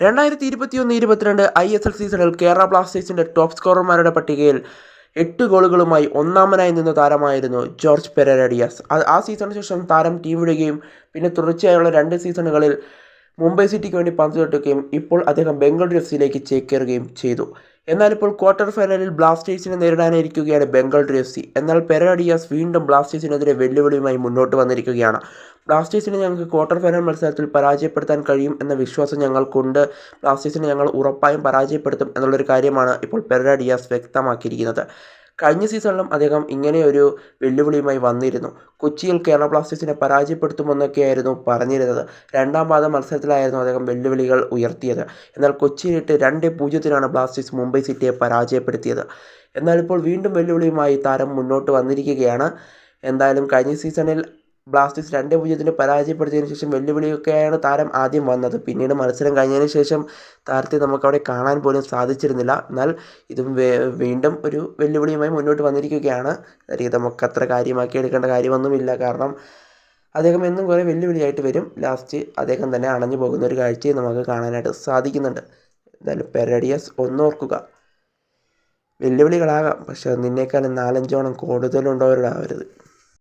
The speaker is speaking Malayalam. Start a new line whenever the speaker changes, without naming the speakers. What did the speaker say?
രണ്ടായിരത്തി ഇരുപത്തിയൊന്ന് ഇരുപത്തിരണ്ട് ഐ എസ് എൽ സീസണിൽ കേരള ബ്ലാസ്റ്റേഴ്സിന്റെ ടോപ്പ് സ്കോറർമാരുടെ പട്ടികയിൽ എട്ട് ഗോളുകളുമായി ഒന്നാമനായി നിന്ന താരമായിരുന്നു ജോർജ് പെരേരഡിയാസ്. ആ- സീസണിന് ശേഷം താരം ടീം വിടുകയും പിന്നെ തുടർച്ചയായുള്ള രണ്ട് സീസണുകളിൽ മുംബൈ സിറ്റിക്ക് വേണ്ടി പന്ത് തൊട്ടുകയും ഇപ്പോൾ അദ്ദേഹം ബംഗളൂരു എഫ് സിയിലേക്ക് ചേക്കേറുകയും ചെയ്തു. എന്നാൽ ഇപ്പോൾ ക്വാർട്ടർ ഫൈനലിൽ ബ്ലാസ്റ്റേഴ്സിനെ നേരിടാനിരിക്കുകയാണ് ബംഗളൂരു എഫ് സി. എന്നാൽ പെരഡിയാസ് വീണ്ടും ബ്ലാസ്റ്റേഴ്സിനെതിരെ വെല്ലുവിളിയുമായി മുന്നോട്ട് വന്നിരിക്കുകയാണ്. ബ്ലാസ്റ്റേഴ്സിനെ ഞങ്ങൾക്ക് ക്വാർട്ടർ ഫൈനൽ മത്സരത്തിൽ പരാജയപ്പെടുത്താൻ കഴിയും എന്ന വിശ്വാസം ഞങ്ങൾക്കുണ്ട്. ബ്ലാസ്റ്റേഴ്സിനെ ഞങ്ങൾ ഉറപ്പായും പരാജയപ്പെടുത്തും എന്നുള്ളൊരു കാര്യമാണ് ഇപ്പോൾ പെരഡിയാസ് വ്യക്തമാക്കിയിരിക്കുന്നത്. കഴിഞ്ഞ സീസണിലും അദ്ദേഹം ഇങ്ങനെയൊരു വെല്ലുവിളിയുമായി വന്നിരുന്നു. കൊച്ചിയിൽ കേരള ബ്ലാസ്റ്റേഴ്സിനെ പരാജയപ്പെടുത്തുമെന്നൊക്കെയായിരുന്നു പറഞ്ഞിരുന്നത്. രണ്ടാം പാദ മത്സരത്തിലായിരുന്നു അദ്ദേഹം വെല്ലുവിളികൾ ഉയർത്തിയത്. എന്നാൽ കൊച്ചിയിലിട്ട് രണ്ട് പൂജ്യത്തിനാണ് ബ്ലാസ്റ്റേഴ്സ് മുംബൈ സിറ്റിയെ പരാജയപ്പെടുത്തിയത്. എന്നാൽ ഇപ്പോൾ വീണ്ടും വെല്ലുവിളിയുമായി താരം മുന്നോട്ട് വന്നിരിക്കുകയാണ്. എന്തായാലും കഴിഞ്ഞ സീസണിൽ ബ്ലാസ്റ്റേഴ്സ് രണ്ട് പൂജ്യത്തിന് പരാജയപ്പെടുത്തിയതിനു ശേഷം വെല്ലുവിളിയൊക്കെയാണ് താരം ആദ്യം വന്നത്. പിന്നീട് മത്സരം കഴിഞ്ഞതിന് ശേഷം താരത്തെ നമുക്കവിടെ കാണാൻ പോലും സാധിച്ചിരുന്നില്ല. എന്നാൽ ഇതും വീണ്ടും ഒരു വെല്ലുവിളിയുമായി മുന്നോട്ട് വന്നിരിക്കുകയാണ്. കാര്യം നമുക്ക് അത്ര കാര്യമാക്കി എടുക്കേണ്ട കാര്യമൊന്നുമില്ല. കാരണം അദ്ദേഹം എന്നും കുറേ വെല്ലുവിളിയായിട്ട് വരും. ലാസ്റ്റ് അദ്ദേഹം തന്നെ അണഞ്ഞു പോകുന്ന ഒരു കാഴ്ചയും നമുക്ക് കാണാനായിട്ട് സാധിക്കുന്നുണ്ട്. എന്തായാലും പെരഡിയസ് ഒന്നോർക്കുക. വെല്ലുവിളികളാകാം. പക്ഷെ നിന്നേക്കാളും നാലഞ്ചോണം കൂടുതലുണ്ടവരോടാവരുത്.